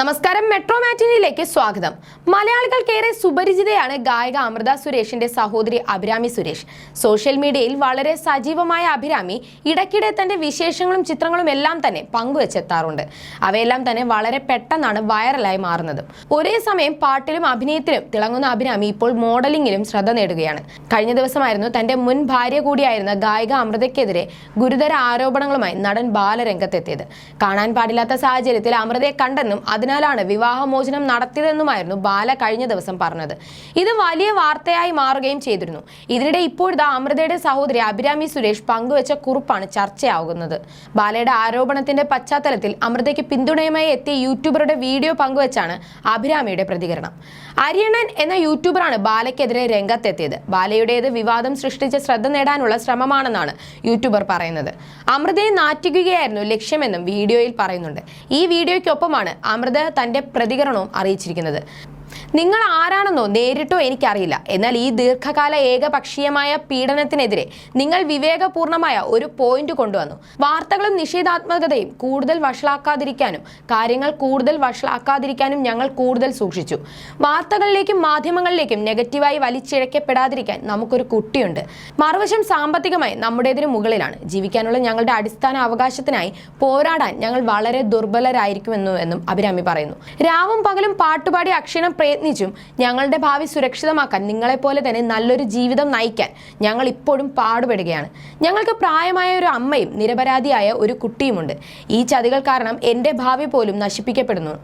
നമസ്കാരം മെട്രോ മാറ്റിനിയിലേക്ക് സ്വാഗതം. മലയാളികൾക്കേറെ സുപരിചിതയാണ് ഗായക അമൃത സുരേഷിന്റെ സഹോദരി അഭിരാമി സുരേഷ്. സോഷ്യൽ മീഡിയയിൽ വളരെ സജീവമായ അഭിരാമി ഇടയ്ക്കിടെ തന്റെ വിശേഷങ്ങളും ചിത്രങ്ങളും എല്ലാം തന്നെ പങ്കുവച്ചെത്താറുണ്ട്. അവയെല്ലാം തന്നെ വളരെ പെട്ടെന്നാണ് വൈറലായി മാറുന്നത്. ഒരേ സമയം പാട്ടിലും അഭിനയത്തിലും തിളങ്ങുന്ന അഭിരാമി ഇപ്പോൾ മോഡലിംഗിലും ശ്രദ്ധ നേടുകയാണ്. കഴിഞ്ഞ ദിവസമായിരുന്നു തന്റെ മുൻ ഭാര്യ കൂടിയായിരുന്ന ഗായിക അമൃതയ്ക്കെതിരെ ഗുരുതര ആരോപണങ്ങളുമായി നടൻ ബാലരംഗത്തെത്തിയത്. കാണാൻ പാടില്ലാത്ത സാഹചര്യത്തിൽ അമൃതയെ കണ്ടെന്നും അതിനാലാണ് വിവാഹമോചനം നടത്തിയതെന്നുമായിരുന്നു ബാല കഴിഞ്ഞ ദിവസം പറഞ്ഞത്. ഇത് വലിയ വാർത്തയായി മാറുകയും ചെയ്തിരുന്നു. ഇതിനിടെ ഇപ്പോഴത്തെ അമൃതയുടെ സഹോദരി അഭിരാമി സുരേഷ് പങ്കുവച്ച കുറിപ്പാണ് ചർച്ചയാകുന്നത്. ബാലയുടെ ആരോപണത്തിന്റെ പശ്ചാത്തലത്തിൽ അമൃതയ്ക്ക് പിന്തുണയുമായി എത്തിയ യൂട്യൂബറുടെ വീഡിയോ പങ്കുവച്ചാണ് അഭിരാമിയുടെ പ്രതികരണം. അരിയണൻ എന്ന യൂട്യൂബറാണ് ബാലയ്ക്കെതിരെ രംഗത്തെത്തിയത്. ബാലയുടേത് വിവാദം സൃഷ്ടിച്ച ശ്രദ്ധ നേടാനുള്ള ശ്രമമാണെന്നാണ് യൂട്യൂബർ പറയുന്നത്. അമൃതയെ നാറ്റിക്കുകയായിരുന്നു ലക്ഷ്യമെന്നും വീഡിയോയിൽ പറയുന്നുണ്ട്. ഈ വീഡിയോയ്ക്കൊപ്പമാണ് അമൃത തന്റെ പ്രതികരണവും അറിയിച്ചിരിക്കുന്നത്. നിങ്ങൾ ആരാണെന്നോ നേരിട്ടോ എനിക്കറിയില്ല. എന്നാൽ ഈ ദീർഘകാല ഏകപക്ഷീയമായ പീഡനത്തിനെതിരെ നിങ്ങൾ വിവേകപൂർണമായ ഒരു പോയിന്റ് കൊണ്ടുവന്നു. വാർത്തകളും നിഷേധാത്മകതയും കൂടുതൽ വഷളാക്കാതിരിക്കാനും കാര്യങ്ങൾ കൂടുതൽ വഷളാക്കാതിരിക്കാനും ഞങ്ങൾ കൂടുതൽ സൂക്ഷിച്ചു. വാർത്തകളിലേക്കും മാധ്യമങ്ങളിലേക്കും നെഗറ്റീവായി വലിച്ചിഴക്കപ്പെടാതിരിക്കാൻ നമുക്കൊരു കുട്ടിയുണ്ട്. മറുവശം സാമ്പത്തികമായി നമ്മുടേതിന് മുകളിലാണ്. ജീവിക്കാനുള്ള ഞങ്ങളുടെ അടിസ്ഥാന അവകാശത്തിനായി പോരാടാൻ ഞങ്ങൾ വളരെ ദുർബലരായിരിക്കുമെന്നു എന്നും അഭിരാമി പറയുന്നു. രാവും പകലും പാട്ടുപാടി അക്ഷീണം പ്രയത്നിച്ചും ഞങ്ങളുടെ ഭാവി സുരക്ഷിതമാക്കാൻ നിങ്ങളെപ്പോലെ തന്നെ നല്ലൊരു ജീവിതം നയിക്കാൻ ഞങ്ങൾ ഇപ്പോഴും പാടുപെടുകയാണ്. ഞങ്ങൾക്ക് പ്രായമായ ഒരു അമ്മയും നിരപരാധിയായ ഒരു കുട്ടിയുമുണ്ട്. ഈ ചതികൾ കാരണം എന്റെ ഭാവി പോലും നശിപ്പിക്കപ്പെടുന്നു.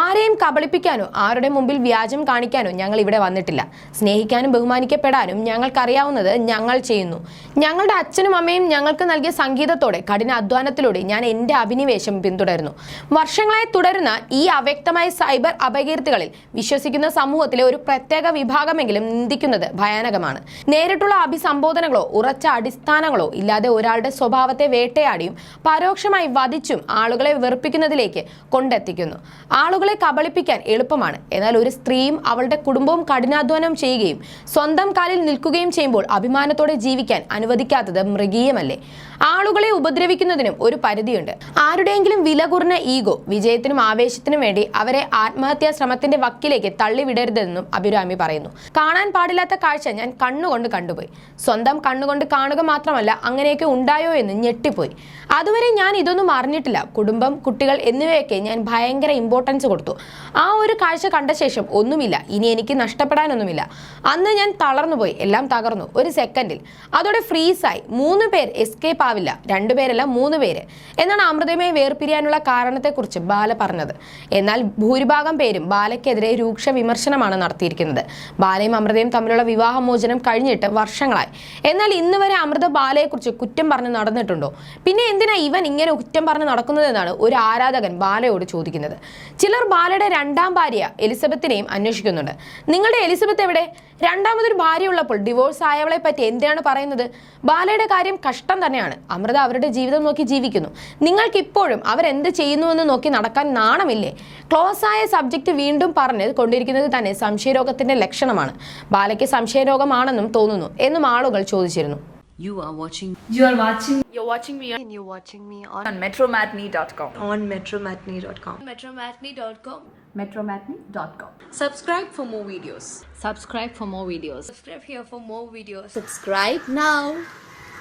ആരെയും കബളിപ്പിക്കാനോ ആരുടെ മുമ്പിൽ വ്യാജം കാണിക്കാനോ ഞങ്ങൾ ഇവിടെ വന്നിട്ടില്ല. സ്നേഹിക്കാനും ബഹുമാനിക്കപ്പെടാനും ഞങ്ങൾക്കറിയാവുന്നത് ഞങ്ങൾ ചെയ്യുന്നു. ഞങ്ങളുടെ അച്ഛനും അമ്മയും ഞങ്ങൾക്ക് നൽകിയ സംഗീതത്തോടെ കഠിന അധ്വാനത്തിലൂടെ ഞാൻ എന്റെ അഭിനിവേശം പിന്തുടരുന്നു. വർഷങ്ങളായി തുടരുന്ന ഈ അവ്യക്തമായ സൈബർ അപകീർത്തികളിൽ വിശ്വസിക്കുന്ന സമൂഹത്തിലെ ഒരു പ്രത്യേക വിഭാഗമെങ്കിലും നിന്ദിക്കുന്നത് ഭയാനകമാണ്. നേരിട്ടുള്ള അഭിസംബോധനകളോ ഉറച്ച അടിസ്ഥാനങ്ങളോ ഇല്ലാതെ ഒരാളുടെ സ്വഭാവത്തെ വേട്ടയാടിയും പരോക്ഷമായി വധിച്ചും ആളുകളെ വെറുപ്പിക്കുന്നതിലേക്ക് കൊണ്ടെത്തിക്കുന്നു. ആളുകളെ കബളിപ്പിക്കാൻ എളുപ്പമാണ്. എന്നാൽ ഒരു സ്ത്രീയും അവളുടെ കുടുംബവും കഠിനാധ്വാനം ചെയ്യുകയും സ്വന്തം കാലിൽ നിൽക്കുകയും ചെയ്യുമ്പോൾ അഭിമാനത്തോടെ ജീവിക്കാൻ അനുവദിക്കാത്തത് മൃഗീയമല്ലേ? ആളുകളെ ഉപദ്രവിക്കുന്നതിനും ഒരു പരിധിയുണ്ട്. ആരുടെയെങ്കിലും വില കുറഞ്ഞ ഈഗോ വിജയത്തിനും ആവേശത്തിനും വേണ്ടി അവരെ ആത്മഹത്യാ ശ്രമത്തിന്റെ വക്കിലേക്ക് തള്ളിവിടരുതെന്നും അഭിരാമി പറയുന്നു. കാണാൻ പാടില്ലാത്ത കാഴ്ച ഞാൻ കണ്ണുകൊണ്ട് കണ്ടുപോയി. സ്വന്തം കണ്ണുകൊണ്ട് കാണുക മാത്രമല്ല അങ്ങനെയൊക്കെ ഉണ്ടായോ എന്ന് ഞെട്ടിപ്പോയി. അതുവരെ ഞാൻ ഇതൊന്നും അറിഞ്ഞിട്ടില്ല. കുടുംബം കുട്ടികൾ എന്നിവയൊക്കെ ഞാൻ ഭയങ്കര ഇമ്പോർട്ടൻസ് കൊടുത്തു. ആ ഒരു കാഴ്ച കണ്ട ശേഷം ഒന്നുമില്ല. ഇനി എനിക്ക് നഷ്ടപ്പെടാനൊന്നുമില്ല. അന്ന് ഞാൻ തളർന്നുപോയി. എല്ലാം തകർന്നു. ഒരു സെക്കൻഡിൽ അതോടെ ഫ്രീസായി മൂന്ന് പേർ എസ്കേപ്പ് ആവില്ല. രണ്ടുപേരല്ല മൂന്ന് പേര്. എന്നാണ് അമൃതമയെ വേർപിരിയാനുള്ള കാരണത്തെക്കുറിച്ച് ബാല പറഞ്ഞത്. എന്നാൽ ഭൂരിഭാഗം പേരും ബാലയ്ക്കെതിരെ രൂക്ഷ വിമർശനമാണ് നടത്തിയിരിക്കുന്നത്. ബാലയും അമൃതയും തമ്മിലുള്ള വിവാഹമോചനം കഴിഞ്ഞിട്ട് വർഷങ്ങളായി. എന്നാൽ ഇന്ന് വരെ അമൃത ബാലയെക്കുറിച്ച് കുറ്റം പറഞ്ഞ് നടന്നിട്ടുണ്ടോ? പിന്നെ എന്തിനാ ഇവൻ ഇങ്ങനെ കുറ്റം പറഞ്ഞ് നടക്കുന്നതെന്നാണ് ഒരു ആരാധകൻ ബാലയോട് ചോദിക്കുന്നത്. ചിലർ ബാലയുടെ രണ്ടാം ഭാര്യ എലിസബത്തിനെയും അന്വേഷിക്കുന്നുണ്ട്. നിങ്ങളുടെ എലിസബത്ത് എവിടെ? രണ്ടാമതൊരു ഭാര്യ ഉള്ളപ്പോൾ ഡിവോഴ്സ് ആയവളെ പറ്റി എന്തിനാണ് പറയുന്നത്? ബാലയുടെ കാര്യം കഷ്ടം തന്നെയാണ്. അമൃത അവരുടെ ജീവിതം നോക്കി ജീവിക്കുന്നു. നിങ്ങൾക്ക് ഇപ്പോഴും അവരെന്ത് ചെയ്യുന്നുവെന്ന് നോക്കി നടക്കാൻ നാണമില്ലേ? ക്ലോസ് ആയ സബ്ജക്റ്റ് വീണ്ടും പറഞ്ഞ് കൊണ്ടിരിക്കുന്നത് തന്നെ സംശയരോഗത്തിന്റെ ലക്ഷണമാണ് ബാലയ്ക്ക് സംശയരോഗമാണെന്നും തോന്നുന്നു എന്നും ആളുകൾ ചോദിച്ചിരുന്നു You are watching You are watching You're watching me on, and you're watching me on, on metromatney.com. on metromatney.com. metromatney.com. Metromatney.com. Subscribe for more videos. subscribe for more videos. Subscribe here for more videos. Subscribe now.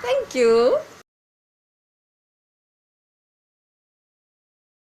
Thank you.